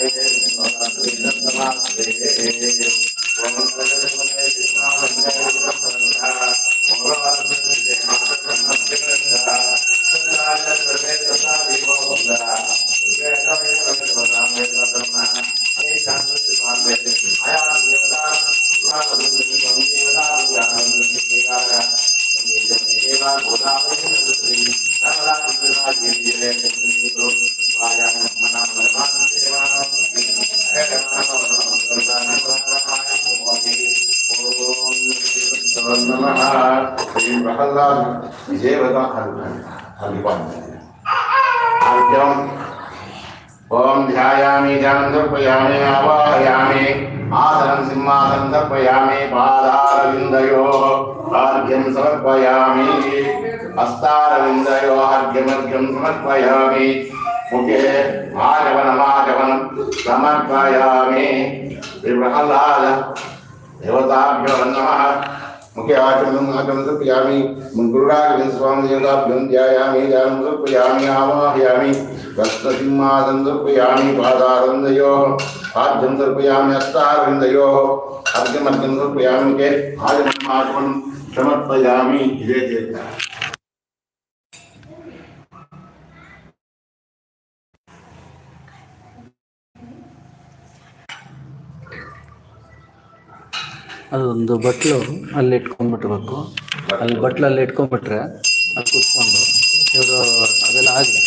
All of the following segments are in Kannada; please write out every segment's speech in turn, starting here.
Thank you. नमः श्री प्रहलाद ओम ध्यायामि ध्यान तर्पयामि आवाहयामि आसनं सिंहासनं तर्पयामि पादारविन्दयो अर्घ्यं समर्पयामि हस्तारविन्दयो अर्घ्यमर्घ्यं समर्पयामि मुखे आगमनमागमनं समर्पयामि श्रीप्रह्लाद देवताभ्यो नमः मुख्याचरणं समर्पयामि गुरुराघवेन्द्र स्वामिदेवताभ्यं ध्यायामि जानं समर्पयामि आवाहयामि रत्नसिंहासं समर्पयामि पादारन्दयोः आद्यं समर्पयामि हस्तारन्दयोः अर्घ्यमर्घ्यं समर्पयामि के आजमागमनं समर्पयामि इति ಅದೊಂದು ಬಟ್ಲು ಅಲ್ಲಿ ಇಟ್ಕೊಂಡ್ಬಿಟ್ಬೇಕು ಅಲ್ಲಿ ಬಟ್ಲಲ್ಲಿ ಇಟ್ಕೊಂಡ್ಬಿಟ್ರೆ ಅಲ್ಲಿ ಕುತ್ಕೊಂಡು ಇವರು ಅದೆಲ್ಲ ಆಗಲಿ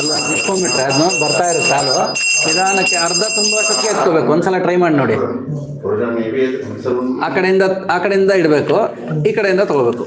ಅಲ್ಲ ಇಟ್ಕೊಂಡ್ಬಿಟ್ರೆ ಅದನ್ನ ಬರ್ತಾ ಇರುತ್ತೆ ಸಾಲು ನಿಧಾನಕ್ಕೆ ಅರ್ಧ ತುಂಬ ಸಕ್ಕೆ ಎತ್ಕೋಬೇಕು ಒಂದ್ಸಲ ಟ್ರೈ ಮಾಡಿ ನೋಡಿ ಆ ಕಡೆಯಿಂದ ಆ ಕಡೆಯಿಂದ ಇಡಬೇಕು ಈ ಕಡೆಯಿಂದ ತಗೋಬೇಕು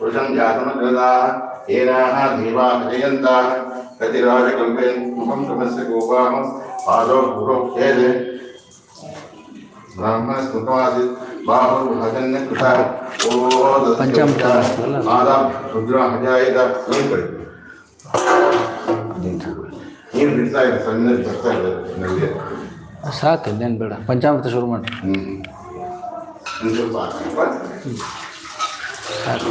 वृषञ्जातमग्रदाः येनाः ಸಾಕು ಇನ್ನೇನು ಬೇಡ ಪಂಚಾಮೃತ ಶುರು ಮಾಡಿ ಸಾಕು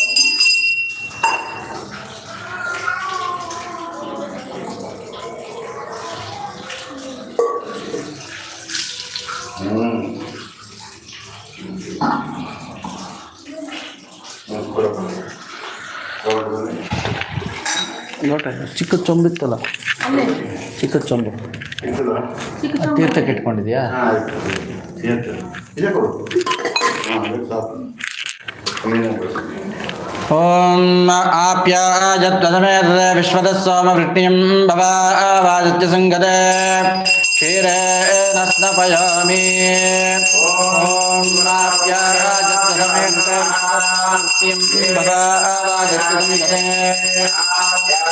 ಚಿಕ್ಕ ಇತ್ತಲ್ಲ ಚಿಕ್ಕ ಚೊಂಬಿತ್ತು ತೀರ್ಥಕ್ಕೆ ಇಟ್ಕೊಂಡಿದ್ಯಾ ಓಂ ಆಪ್ಯ ಆ ದತ್ತೇತ ವಿಶ್ವದ ಸ್ವಾಮಿ ಭಗಾ ಆವಾಂಗದೇ ಓಂತ್ತ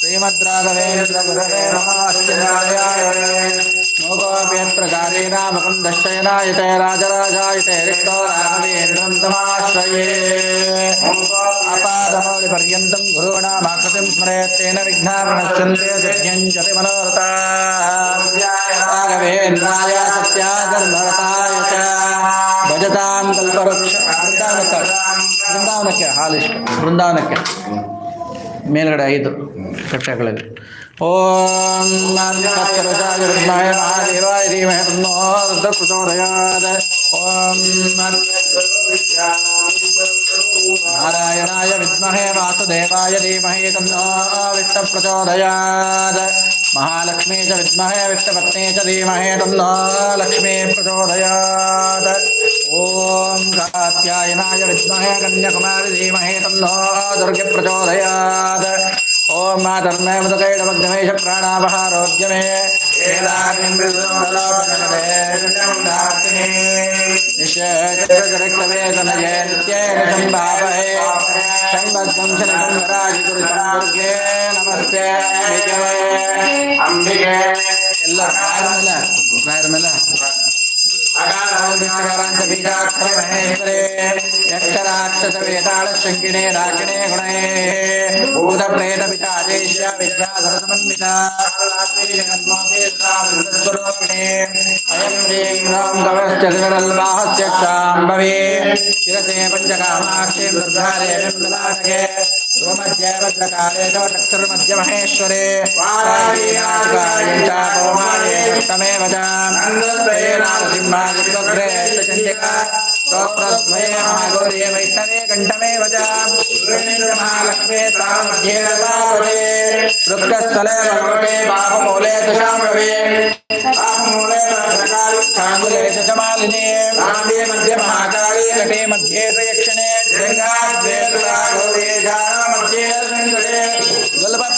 श्रीमद्राघवेन्द्रगुरवे नमोकोऽप्यत्रकारे नामकुन्दश्चयनायते राजराजायते रिक्तो राघवेन्द्रं तमाश्रये अपादमौलिपर्यन्तं गुरूणामाकृतिं स्मरेत् तेन विघ्नापणश्चन्द्रे सिद्ध्यञ्जति मनोरथाः राघवेन्द्राय सत्याधर्मरताय च भजतां कल्पवृक्ष वृन्दावनक वृन्दावनक हालिष्ट वृन्दावनक ಮೇಲ್ಗಡೆ ಐದು ಕಟ್ಟಗಳಲ್ಲಿ नारायणाय विद्महे वासुदेवाय धीमहे तन्नो वित्तप्रचोदयात् महालक्ष्मी च विद्महे वित्तपत्नी च धीमहे तन्नो लक्ष्मी प्रचोदयाद ఓం కాత్యాయనాయ విద్మహే కన్యాకుమారి ధీమహే తన్నో దుర్గ ప్రచోదయాత్ ఓం మా ధర్మే మృతకైడమగ్నమేష ప్రాణాపహారోగ్యమే నిషేధరక్తవేదనయే నిత్యే నిషంభాపహే సంబద్ధంశనరాజిగురుగే నమస్తే అంబికే ಎಲ್ಲ अकारान्याकारान्तबीजाक्षरमहेश्वरे यक्षराक्षसवेतालशृङ्गिणे राक्षिणे गुणे भूतप्रेतपिशादेश्य विद्यासरसमन्वितास्वरूपिणे अयं श्रीं रां कवश्चतिवरल्लाहस्यक्षाम्भवे चिरते पञ्चकामाक्षे ब्रह्माग्रे चंडिका महालक्ष्मे सामध्ये रवे रुद्रस्थले भगवते बाहुमूले तुषां रवे बाहुमूले शशमालिने रामे मध्ये महाकाले घटे मध्ये प्रयक्षणे गङ्गाद्वे मध्ये गल्पत्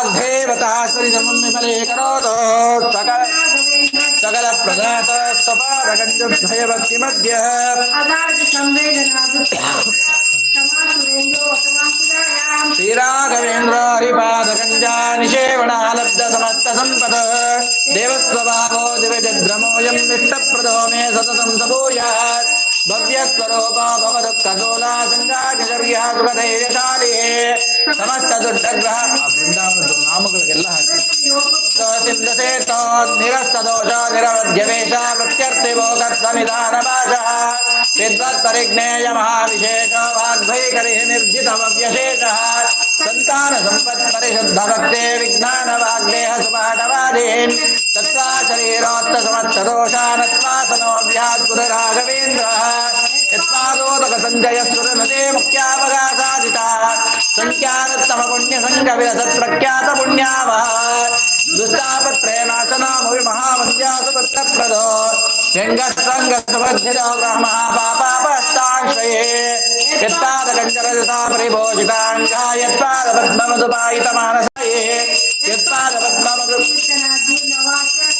सकल सकल प्रदात स्वपादगंजुभय भक्ति मध्य श्रीराघवेन्द्र हरिपाद गंजा निषेवणालब्ध समस्त संपद देवस्वभावो दिवजद्रमोऽयं विष्टप्रदो मे सततं सभूयात् भव्यस्वरूपा भवदुःखदोला सङ्गाजर्यः ಸಮಾಜ ಅದು ಡಗ್ ರಹ ವೃಂದಾವನ ನಾಮಗಳಿಗೆಲ್ಲ ಸಿಂಧಸೇತೋ ನಿರಸ್ತದೋಷ ನಿರವಧ್ಯವೇಶ ಪ್ರತ್ಯರ್ಥಿ ಭೋಗ ಸಮಿಧಾನ ಭಾಷ ವಿದ್ವತ್ ಪರಿಜ್ಞೇಯ ಮಹಾವಿಶೇಷ ವಾಗ್ಭೈಕರಿ ನಿರ್ಜಿತ ವ್ಯಶೇಷ ಸಂತಾನ ಸಂಪತ್ ಪರಿಶುದ್ಧ ಭಕ್ತೆ ವಿಜ್ಞಾನ ವಾಗ್ದೇಹ ಸುಪಾಠವಾದಿ ತತ್ವಾ ಶರೀರೋತ್ತ ಸಮರ್ಥ ದೋಷಾನತ್ವಾಸನೋ ವ್ಯಾದ್ ಗುರುರಾಘವೇಂದ್ರ యత్నారోదక సంజయస్వరనదే ముఖ్యావగాసాదిత సంఖ్యానత్తమపుణ్యసంకవిరసత్ప్రఖ్యాత పుణ్యావ దుస్తాపత్రయనాశనామవి మహామధ్యాసుపత్రప్రదో వెంగస్రంగసమధ్యదో బ్రహ్మపాపాపస్తాశ్రయే యత్పాదకంజరజతాపరిభోజితాంగాయత్పాద పద్మమదుపాయితమానసయే యత్పాద పద్మమదు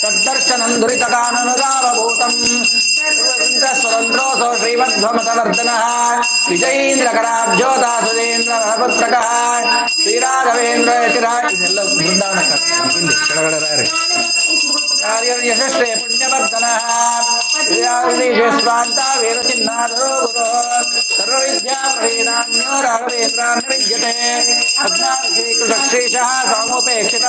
तदर्शन दुरितकाननुदावभूतं स्वतन्त्रोऽसौ श्रीमध्वमतवर्धनः विजयीन्द्रकराब्जोदासुरेन्द्रपुत्रकः श्रीराघवेन्द्र ಇದೆಲ್ಲ ಬೃಂದಾವನಕ್ಕೆ ಇಲ್ಲಿ ಕೆಳಗಡೆ वेदचिह्नादो गुरो राघवेन्द्रान्न विद्यते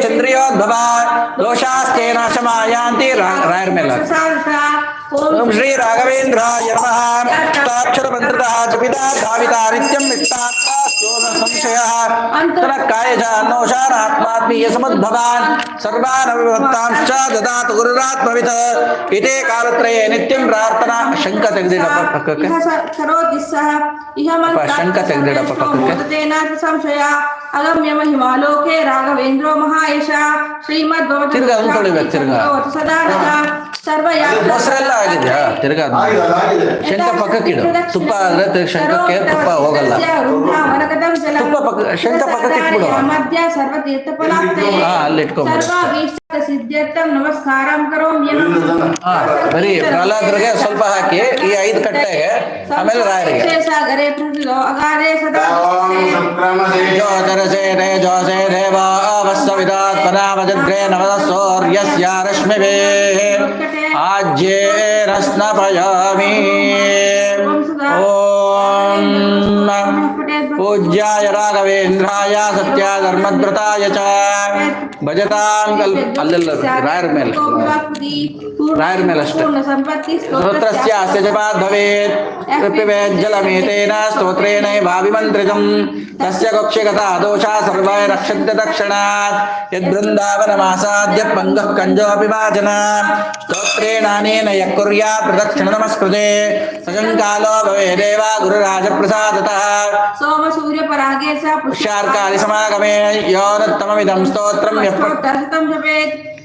चंद्रियोद्भवा दोषास्ते नाशमायांति रायर में ओम श्री राघवेन्द्राय नमः ताक्षरमन्त्रतः जपिता धाविता नित्यं निष्ठात्मा संशयः तनः कायजानोषानात्मात्मीयसमुद्भवान् सर्वानविभक्तांश्च ददातु गुरुरात्मवित् इति कालत्रये नित्यं प्रार्थना ಶಂಕ ತೆಗೆದಿಡ ಪಕ್ಕಕ್ಕೆ ಶಂಕ ತೆಗೆದಿಡ ಪಕ್ಕಕ್ಕೆ ಸಂಶಯ ಅಗಮ್ಯ ಮಹಿಮಾಲೋಕೆ ರಾಘವೇಂದ್ರೋ ಮಹಾಯಶ ಶ್ರೀಮದ್ ತಿರ್ಗಾ ಉಳ್ಕೊಳ್ಬೇಕು ತಿರ್ಗಾ ಸರ್ವಯಾತ್ರೆಲ್ಲ ಆಗಿದ್ಯಾ ತಿರುಗಾದೆ ಆಗಿದೆ ಆಗಿದೆ ಚಂತ ಪಕ್ಕ ಕಿಡು ಸುಪ್ಪ ಆದ್ರೆ ತೇಕ್ಷಣಕ್ಕೆ ಸುಪ್ಪ ಹೋಗಲ್ಲ ಆ ಮನಕತೆ ಸುಪ್ಪ ಪಕ್ಕ ಚಂತ ಪಕ್ಕ ಕಿತ್ತು ಬಿಡು ಮಧ್ಯ ಸರ್ವ ದೀರ್ಘಪಣಾ ತಾಯಾ ಅಲ್ಲೇ ಇಟ್ಕೋ ಸರ್ವವಿಕಸ ಸಿದ್ಯರ್ಥಂ ನಮಸ್ಕಾರಂ ಕರೋಂ ಯನ ಬರಿ ಪ್ರಲಾದ್ರಿಗೆ ಸ್ವಲ್ಪ ಹಾಕಿ ಈ ಐದು ಕಟ್ಟೆ ಆಮೇಲೆ ರಾಯರಿಗೆ ಸಾಗರೇ ಟೂಡಿಗ ಅಗಾದೆ ಸದಾ ಸಂಕرم ಸೇಜಾ ಕರೆಸೇ ತೇಜೋ ಸೇದೇವಾ ಅವಸ್ಮಿದಾ ತದನವ ಜಗ್ರೆ ನವಸೌರ್ಯಸ್ಯ ರಶ್ಮಿವೇ आज्येरस्नपयामि ॐ पूज्याय राघवेन्द्राय सत्या धर्मद्रताय च भजतां कल् अल्ल रायर मेल रायर् मेल् अष्ट स्तोत्रस्य अस्य जपात् भवेत् तस्य दोषा सर्वाय दक्षिणात् यद्वृन्दावनमासाद्य पङ्गः कञ्जोऽपि वाचना स्तोत्रेणानेन यः कुर्यात् सजङ्कालो भवेदेव गुरुराजप्रसादतः सोम सूर्यपरागे स पुष्यार्कादिसमागमे यो दत्तममिदं स्तोत्रं यः स्तोत्रं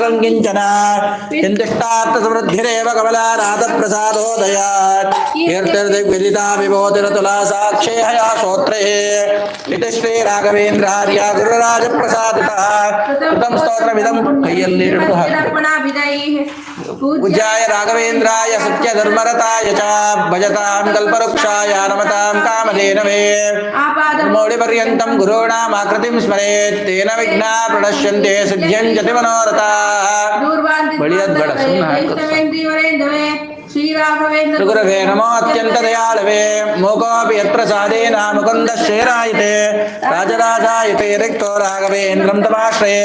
सुखं किञ्चन चिन्तिष्टार्थसमृद्धिरेव कमलानाथप्रसादोदयात् कीर्तिर्दिग्विदिता विभोतिरतुला साक्षे हया श्रोत्रे ಶ್ರೀ ರಾಘವೇಂದ್ರ ಆರ್ಯ ಗುರುರಾಜ ಪ್ರಸಾದತಃ ಕೃತಂ ಸ್ತೋತ್ರಮಿದಂ ಕೈಯಲ್ಲಿ ಪೂಜ್ಯಾಯ ರಾಘವೇಂದ್ರಾಯ ಸತ್ಯ ಧರ್ಮರತಾಯ ಚ ಭಜತಾಂ ಕಲ್ಪವೃಕ್ಷಾಯ ನಮತಾಂ ಕಾಮಧೇನವೇ ಮೌಳಿಪರ್ಯಂತಂ ಗುರುಣಾಮಾಕೃತಿಂ ಸ್ಮರೇತ್ ತೇನ ವಿಘ್ನ ಪ್ರಣಶ್ಯಂತೆ ಸಿದ್ಧ್ಯಂ ಜತಿ ಮನೋರಥಾಃ ಬಳಿಯದ್ ಬೇಡ ಸುಮ್ಮನೆ श्रीराघवेन्द्रगुरवे नमोऽत्यन्तदयालवे मोकोऽपि यत्र साधेन मुकुन्दः श्रेरायते राजराजायते रिक्तो राघवेन्द्रं तमाश्रये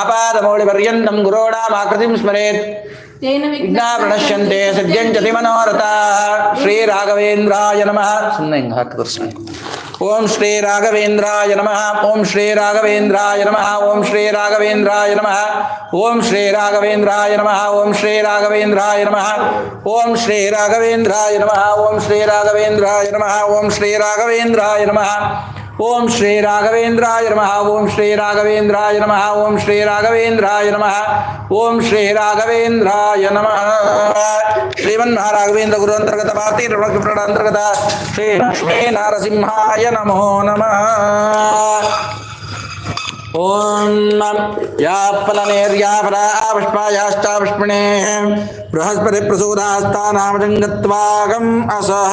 आपादमौलिपर्यन्तं गुरोणामाकृतिं स्मरेत् விக்னாபிரணஷந்தே சித்தியஞ்சதி மனோரதா ஸ்ரீ ராகவேந்திராய நம சொன்ன எங்க ஹார்ட் பிரச்சனை ஓம் ஸ்ரீ ராகவேந்திராய நம ஓம் ஸ்ரீ ராகவேந்திராய நம ஓம் ஸ்ரீ ராகவேந்திராய நம ஓம் ஸ்ரீ ராகவேந்திராய நம ஓம் ஸ்ரீ ராகவேந்திராய நம ஓம் ஸ்ரீ ராகவேந்திராய நம ஓம் ஸ்ரீ ராகவேந்திராய நம ஓம் ஸ்ரீ ராகவேந்திராய நம ஓம் ஸ்ரீ ராகவேந்திராய நம ஓம் ஸ்ரீ ராகவேந்திராய நம ஓம் ஸ்ரீ ராகவேந்திராய நம ஓம் ஸ்ரீ ராகவேந்திராய நம ஸ்ரீமன் மகாராகவேந்திர குரு அந்தர்கத பாரதி அந்தர்கத ஸ்ரீ லக்ஷ்மி நாரசிம்ஹாய நமோ நம ஓம் யா பலநேர்யா பலா புஷ்பாயாஷ்டாபுஷ்மணே बृहस्पति प्रसूदास्तानामजङ्गत्वागम् असः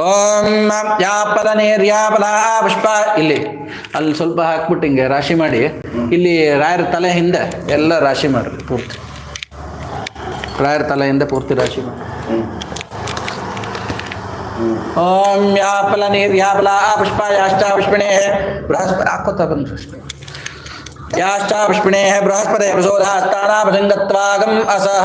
ಓಂ ಯಾಪದ ನೇರ್ಯಾಪದ ಪುಷ್ಪ ಇಲ್ಲಿ ಅಲ್ಲಿ ಸ್ವಲ್ಪ ಹಾಕ್ಬಿಟ್ಟು ಹಿಂಗೆ ರಾಶಿ ಮಾಡಿ ಇಲ್ಲಿ ರಾಯರ ತಲೆ ಹಿಂದೆ ಎಲ್ಲ ರಾಶಿ ಮಾಡಿ ಪೂರ್ತಿ ರಾಯರ ತಲೆ ಹಿಂದೆ ಪೂರ್ತಿ ರಾಶಿ ಓಂ ಯಾಪಲ ನೀರ್ ಯಾಪಲ ಆ ಪುಷ್ಪ ಯಾಷ್ಟ ಪುಷ್ಪಣೇ ಬೃಹಸ್ಪತಿ ಹಾಕೋತಾ ಬಂದ್ರು ಯಾಷ್ಟ ಪುಷ್ಪಣೇ ಬೃಹಸ್ಪತಿ ಪ್ರಸೋದ ಅಸಹ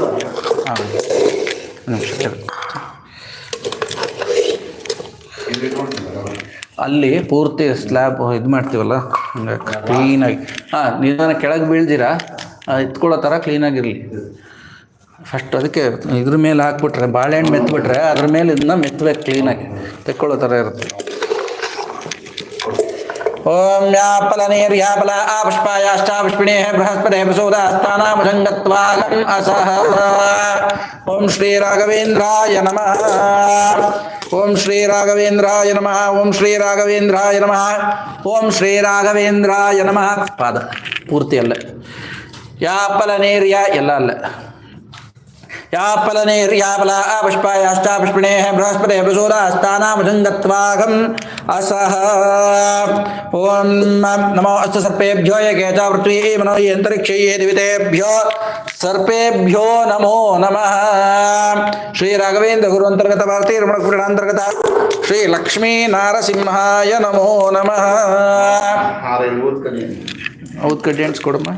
ಹಾಂ ಅಲ್ಲಿ ಪೂರ್ತಿ ಸ್ಲ್ಯಾಬ್ ಇದು ಮಾಡ್ತೀವಲ್ಲ ಕ್ಲೀನಾಗಿ ಹಾಂ ನಿಧಾನ ಕೆಳಗೆ ಬೀಳ್ದಿರಾ ಎತ್ಕೊಳ್ಳೋ ಥರ ಕ್ಲೀನಾಗಿರಲಿ ಫಸ್ಟ್ ಅದಕ್ಕೆ ಇದ್ರ ಮೇಲೆ ಹಾಕ್ಬಿಟ್ರೆ ಬಾಳೆಹಣ್ಣು ಮೆತ್ಬಿಟ್ರೆ ಅದ್ರ ಮೇಲೆ ಇದನ್ನ ಮೆತ್ತಬೇಕು ಕ್ಲೀನಾಗಿ ತೆಕ್ಕೊಳ್ಳೋ ಥರ ಇರುತ್ತೆ ॐ या फलनेर्या फला आपुष्पायाश्चापुष्पिणेः बृहस्पतेः प्रसूदास्तानामुसङ्गत्वागम् असः ॐ श्रीराघवेन्द्राय नमः ॐ श्रीराघवेन्द्राय नमः ॐ श्रीराघवेन्द्राय नमः ॐ श्रीराघवेन्द्राय नमः पाद पूर्ति अल्ल या फलनेर्या ಎಲ್ಲ ಅಲ್ಲ యాపలనేర్యాపలా పుష్పాయాష్టాపుష్పిణే బృహస్పతే ప్రసూరాస్తానామృతం దత్వాగం అసహ ఓం నమో అస్త సర్పేభ్యో యకేత పృథ్వీ మనో అంతరిక్షయే దివితేభ్యో సర్పేభ్యో నమో నమ శ్రీ రాఘవేంద్ర గురు అంతర్గత భారతీ రమణ గురుడాంతర్గత శ్రీ లక్ష్మీ నారసింహాయ నమో నమ ఊత్కడ్యాంట్స్ కొడమ్మా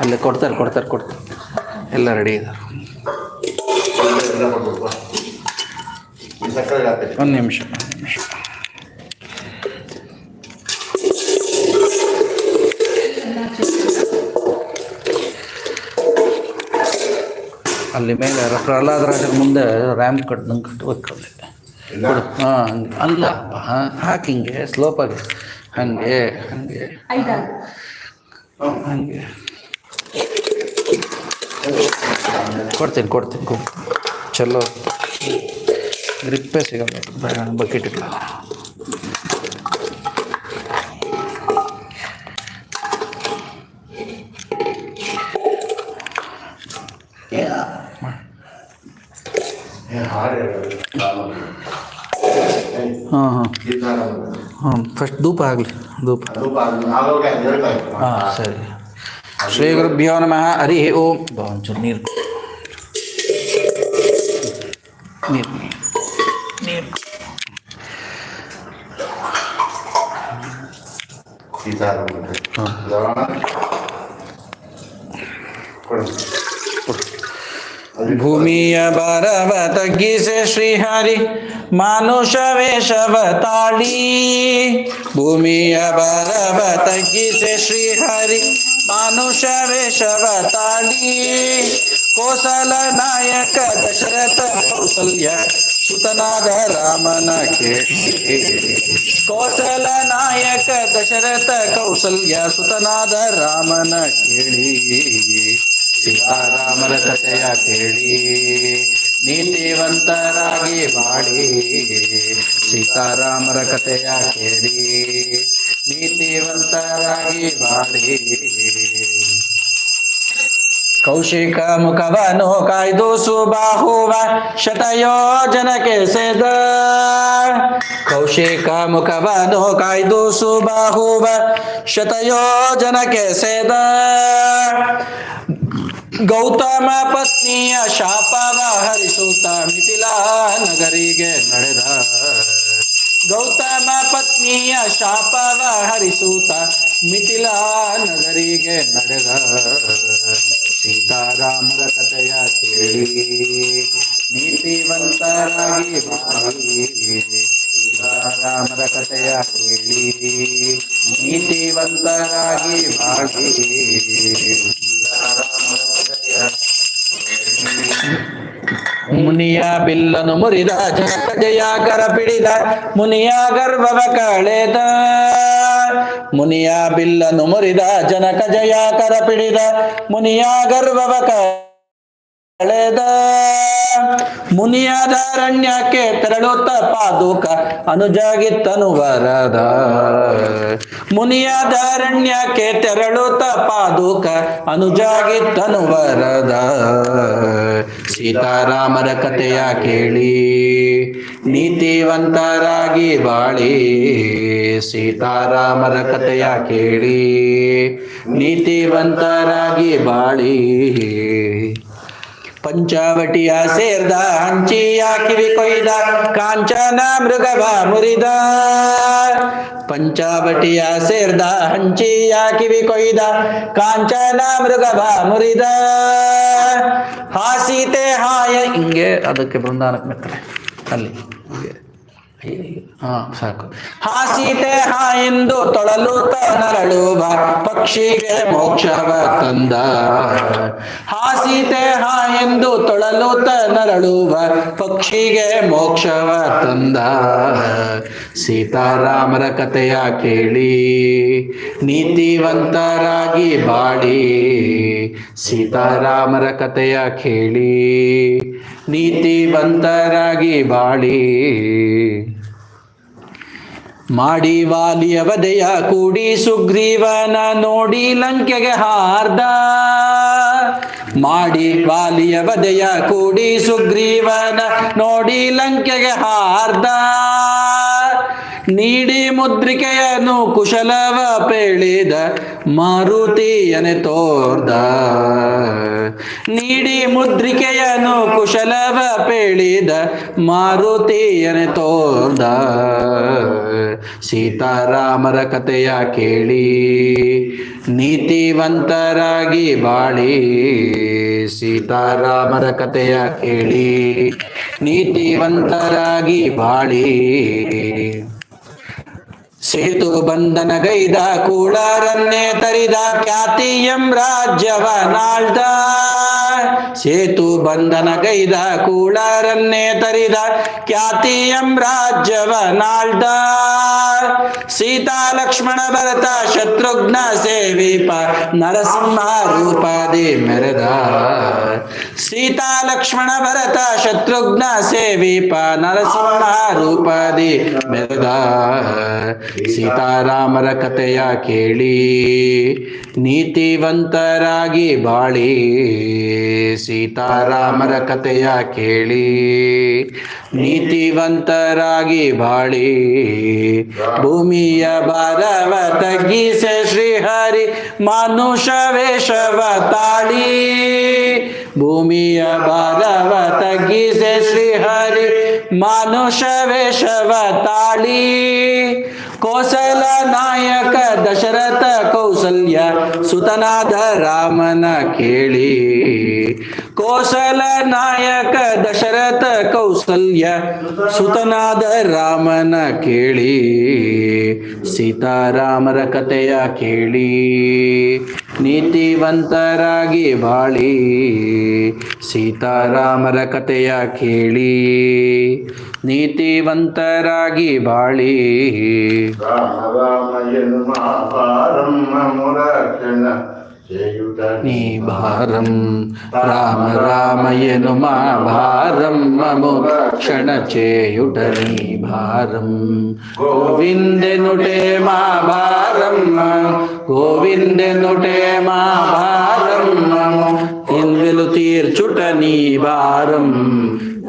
ಅಲ್ಲಿ ಕೊಡ್ತಾರೆ ಕೊಡ್ತಾರೆ ಕೊಡ್ತಾರೆ ಎಲ್ಲ ರೆಡಿ ಇದ್ದಾರೆ ಒಂದು ನಿಮಿಷ ನಿಮಿಷ ಅಲ್ಲಿ ಮೇಲೆ ಪ್ರಹ್ಲಾದ್ ರಾಜರ ಮುಂದೆ ರ್ಯಾಂಪ್ ಕಟ್ಟಂಗೆ ಕಟ್ಟಬೇಕು ಅಲ್ಲಿ ಹಾಂ ಅಲ್ಲ ಹಾಂ ಹಾಕಿ ಹಿಂಗೆ ಸ್ಲೋಪಾಗಿ ಹಾಗೆ ಹಾಗೆ ಹಾಗೆ ಕೊಡ್ತೀನಿ ಕೊಡ್ತೀನಿ ಚಲೋ ಗ್ರಿಪ್ಪೇ ಸಿಗಲ್ಲ ಬಕೆಟ್ ಇಲ್ಲ ಹಾಂ ಹಾಂ ಹಾಂ ಫಸ್ಟ್ ಧೂಪ ಆಗಲಿ ಧೂಪ ಹಾಂ ಸರಿ श्रीगुरुभ्यो नमः हरिः ओं भवन्तु निर् भूमिय भरवत गीस श्रीहरि मानुष वेशवताड़ी भूमिय भरवत गीस श्रीहरि ಅನುಷವೇಶವತಾಳಿ ಕೋಸಲ ನಾಯಕ ದಶರಥ ಕೌಸಲ್ಯ ಸುತನಾದ ರಾಮನ ಕೇಳಿ ಕೋಸಲ ನಾಯಕ ದಶರಥ ಕೌಸಲ್ಯ ಸುತನಾದ ರಾಮನ ಕೇಳಿ ಸೀತಾರಾಮರ ಕಥೆಯ ಕೇಳಿ ನೀತಿವಂತರಾಗಿ ಬಾಳಿ ಸೀತಾರಾಮರ ಕಥೆಯ ಕೇಳಿ ನೀತಿವಂತರಾಗಿ ಬಾಳಿ ಕೌಶಿಕ ಮುಖವನು ಕಾಯ್ದು ಸುಬಾಹುವ ಶತಯೋಜನಕ್ಕೆ ಸೇದ ಕೌಶಿಕ ಮುಖವನು ಕಾಯ್ದು ಸುಬಾಹುವ ಶತಯೋಜನಕ್ಕೆ ಸೇದ ಗೌತಮ ಪತ್ನಿಯ ಶಾಪವ ಹರಿಸುತ್ತ ಮಿಥಿಲಾ ನಗರಿಗೆ ನಡೆದ ಗೌತಮ ಪತ್ನಿಯ ಶಾಪವ ಹರಿಸೂತ ಮಿಥಿಲಾ ನಗರಿಗೆ ನಡೆದ ಸೀತಾರಾಮರ ಕಥೆಯ ಕೇಳಿ ನೀತಿವಂತರಾಗಿ ಬಾಳಿ ಸೀತಾರಾಮರ ಕಥೆಯ ಕೇಳಿ ನೀತಿವಂತರಾಗಿ ಬಾಳಿ ಮುನಿಯ ಬಿಲ್ಲನು ಮುರಿದ ಜಯಾಕರ ಪಿಡಿದ ಮುನಿಯ ಗರ್ಭವ ಕಳೆದ ಮುನಿಯ ಬಿಲ್ಲನು ಮುರಿದ ಜನಕ ಜಯಾಕರ ಪಿಡಿದ ಮುನಿಯ ಗರ್ಭವ ಕಳೆದ ಮುನಿಯಾದ ಅರಣ್ಯಕ್ಕೆ ತೆರಳುತ್ತ ಪಾದುಕ ಮುನಿಯಾದ ಅರಣ್ಯಕ್ಕೆ ತೆರಳುತ್ತ ಪಾದೂಕ ಪಾದುಕ ವರದ ಸೀತಾರಾಮರ ಕಥೆಯ ಕೇಳಿ ನೀತಿವಂತರಾಗಿ ಬಾಳಿ ಸೀತಾರಾಮರ ಕಥೆಯ ಕೇಳಿ ನೀತಿವಂತರಾಗಿ ಬಾಳಿ ಪಂಚಾವಟಿಯ ಸೇರ್ದ ಹಂಚಿಯ ಕಿವಿ ಕೊಯ್ದ ಕಾಂಚನ ಮೃಗವ ಮುರಿದ ಪಂಚಾವಟಿಯ ಸೇರ್ದ ಹಂಚಿಯ ಕಿವಿ ಕೊಯ್ದ ಕಾಂಚನ ಮೃಗವ ಮುರಿದ ಹಾಸೀತೆ ಹಾಯ ಹಿಂಗೆ ಅದಕ್ಕೆ ಬೃಂದಾನಕ್ಕೆ ಮೆತ್ತರೆ ಅಲ್ಲಿ ಹಾ ಸಾಕು ಹಾಸಿತೆ ಹಾ ಎಂದು ತೊಳಲು ತರಳುವ ಪಕ್ಷಿಗೆ ಮೋಕ್ಷವ ತಂದ ಹಾ ಸೀತೆ ಎಂದು ತೊಳಲು ನರಳುವ ಪಕ್ಷಿಗೆ ಮೋಕ್ಷವ ತಂದ ಸೀತಾರಾಮರ ಕಥೆಯ ಕೇಳಿ ನೀತಿವಂತರಾಗಿ ಬಾಡಿ ಸೀತಾರಾಮರ ಕಥೆಯ ಕೇಳಿ ನೀತಿವಂತರಾಗಿ ಬಾಳಿ ಮಾಡಿ ವಾಲಿಯ ವದೆಯ ಕೂಡಿ ಸುಗ್ರೀವನ ನೋಡಿ ಲಂಕೆಗೆ ಹಾರ್ದ ಮಾಡಿ ಬಾಲಿಯ ವದೆಯ ಕೂಡಿ ಸುಗ್ರೀವನ ನೋಡಿ ಲಂಕೆಗೆ ಹಾರ್ದ ನೀಡಿ ಮುದ್ರಿಕೆಯನ್ನು ಕುಶಲವ ಪೇಳಿದ ಮಾರುತಿಯನೆ ತೋರ್ದ ನೀಡಿ ಮುದ್ರಿಕೆಯನ್ನು ಕುಶಲವ ಪೇಳಿದ ಮಾರುತಿಯನೆ ತೋರ್ದ ಸೀತಾರಾಮರ ಕಥೆಯ ಕೇಳಿ ನೀತಿವಂತರಾಗಿ ಬಾಳಿ ಸೀತಾರಾಮರ ಕಥೆಯ ಕೇಳಿ ನೀತಿವಂತರಾಗಿ ಬಾಳಿ ಸೇತು ಬಂಧನ ಬಂಧನಗೈದ ಕೂಳರನ್ನೇ ತರಿದ ಖ್ಯಾತಿ ಎಂ ರಾಜ್ಯವ ನಾಳ್ದ ಸೇತು ಬಂಧನಗೈದ ಕೂಳರನ್ನೇ ತರಿದ ಖ್ಯಾತಿ ಎಂ ರಾಜ್ಯವ ನಾಳ್ದ ಸೀತಾ ಲಕ್ಷ್ಮಣ ಭರತ ಶತ್ರುಘ್ನ ಸೇವಿಪ ನರಸಿಂಹ ರೂಪಾದಿ ಮೆರೆದ ಸೀತಾ ಲಕ್ಷ್ಮಣ ಭರತ ಶತ್ರುಘ್ನ ಸೇವಿಪ ನರಸಿಂಹ ರೂಪಾದಿ ಮೆರೆದ ಸೀತಾರಾಮರ ಕಥೆಯ ಕೇಳಿ ನೀತಿವಂತರಾಗಿ ಬಾಳಿ ಸೀತಾರಾಮರ ಕಥೆಯ ಕೇಳಿ ನೀತಿವಂತರಾಗಿ ಬಾಳಿ ಭೂಮಿಯ ಭಾರವ ತಗ್ಗಿಸೆ ಶ್ರೀಹರಿ ಮನುಷ್ಯ ವೇಷವ ತಾಳಿ ಭೂಮಿಯ ಭಾರವ ತಗ್ಗಿಸೆ ಶ್ರೀಹರಿ ಮನುಷ್ಯ ವೇಷವ ತಾಳಿ ಕೋಸಲ ನಾಯಕ ದಶರಥ ಕೌಸಲ್ಯ ಸುತನಾದ ರಾಮನ ಕೇಳಿ ಕೋಸಲ ನಾಯಕ ದಶರಥ ಕೌಸಲ್ಯ ಸುತನಾದ ರಾಮನ ಕೇಳಿ ಸೀತಾರಾಮರ ಕಥೆಯ ಕೇಳಿ ನೀತಿವಂತರಾಗಿ ಬಾಳಿ ಸೀತಾರಾಮರ ಕಥೆಯ ಕೇಳಿ ನೀತಿವಂತರಾಗಿ ಬಾಳಿ ರಾಮ నీ భారం రామ రామయను మా భారం మము రక్షణ చేయుట నీ భారం గోవిందెనుటే మా భారం గోవిందెనుటే మా భారం ఇందులు తీర్చుట నీ భారం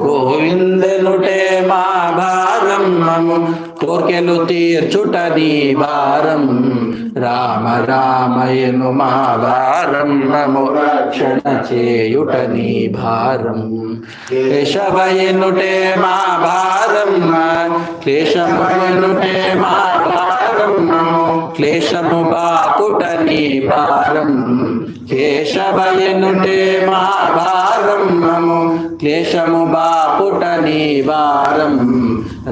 గోవిందనుటే మా భారం కోర్కెలు తీర్చుటది భారం రామ రామయను మా భారం నము రక్షణ చేయుటని భారం కేశవయనుటే మా భారం క్లేశమయనుటే మా భారం కరుణను క్లేశము బాపుటని భారం కేశవయనుటే మా భారం నము క్లేశము బాపుటని భారం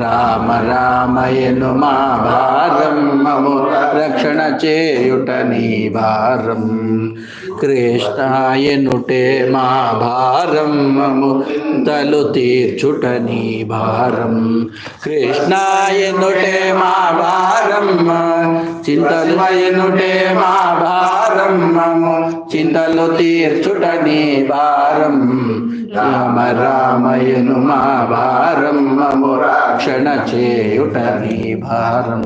రామ రామయను మా భారం మము రక్షణ చేయుటని భారం కృష్ణాయనుటే మా భారము తలు తీర్చుట నీ భారం కృష్ణాయనుటే మా భారం చింతలుయనుటే మా భారం చింతలు తీర్చుట నీ భారం రామ రామయను మా భారం మమురాక్షణ చేయుట నీ భారం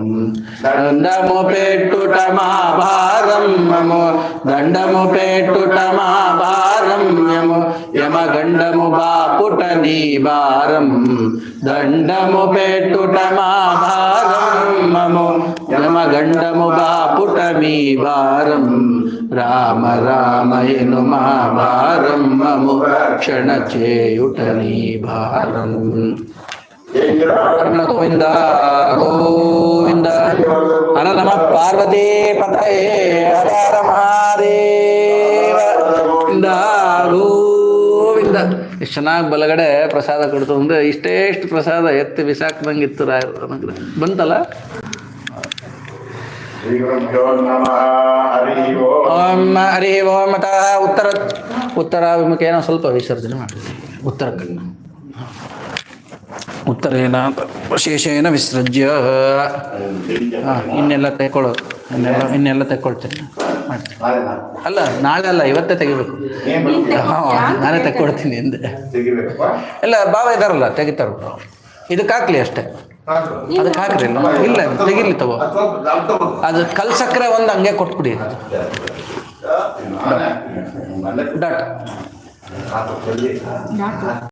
దండము పెట్టుట మా భారం మము దండము పెట్టుట మా భారం యము యమగండము బాపుట నీ భారం దండము పెట్టుట మా భారం రామము యమగండము బాపుట మీ భారం రామ రామయను మా భారం మము రక్షణ చేయుట నీ భారం గోవింద గోవింద అనంతమ పార్వతీ పతయే హర మహాదేవ ಗೋವಿಂದ ಚೆನ್ನಾಗಿ ಬಲಗಡೆ ಪ್ರಸಾದ ಕೊಡ್ತು ಅಂದರೆ ಇಷ್ಟೇಷ್ಟು ಪ್ರಸಾದ ಎತ್ತಿ ಬಿಸಾಕ್ದಂಗೆ ಇತ್ತು ರಾಯರು ಬಂತಲ್ಲ ಓಂ ಹರಿ ಓಂ ಮಠ ಉತ್ತರ ಉತ್ತರಾಭಿಮುಖೇನ ಸ್ವಲ್ಪ ವಿಸರ್ಜನೆ ಉತ್ತರ ಕಣ್ಣ ಉತ್ತರೇನ ವಿಶೇಷೇನ ವಿಸೃಜ್ಯ ಇನ್ನೆಲ್ಲ ತೆಕ್ಕೊಳ್ಳೋದು ಇನ್ನೆಲ್ಲ ಇನ್ನೆಲ್ಲ ತೆಕ್ಕೊಳ್ತೀನಿ ಅಲ್ಲ ನಾಳೆ ಅಲ್ಲ ಇವತ್ತೇ ತೆಗಿಬೇಕು ಹಾಂ ನಾನೇ ತೆಕ್ಕೊಡ್ತೀನಿ ಎಂದೆ ಎಲ್ಲ ಬಾವ ಇದಾರಲ್ಲ ತೆಗಿತಾರ ಇದಕ್ಕೆ ಹಾಕ್ಲಿ ಅಷ್ಟೇ ಅದಕ್ಕೆ ಹಾಕ್ರಿ ಇಲ್ಲ ತೆಗಿಲಿ ತಗೋ ಅದು ಕಲ್ ಸಕ್ಕರೆ ಒಂದು ಹಂಗೆ ಕೊಟ್ಬಿಡಿ ಡಾಟ್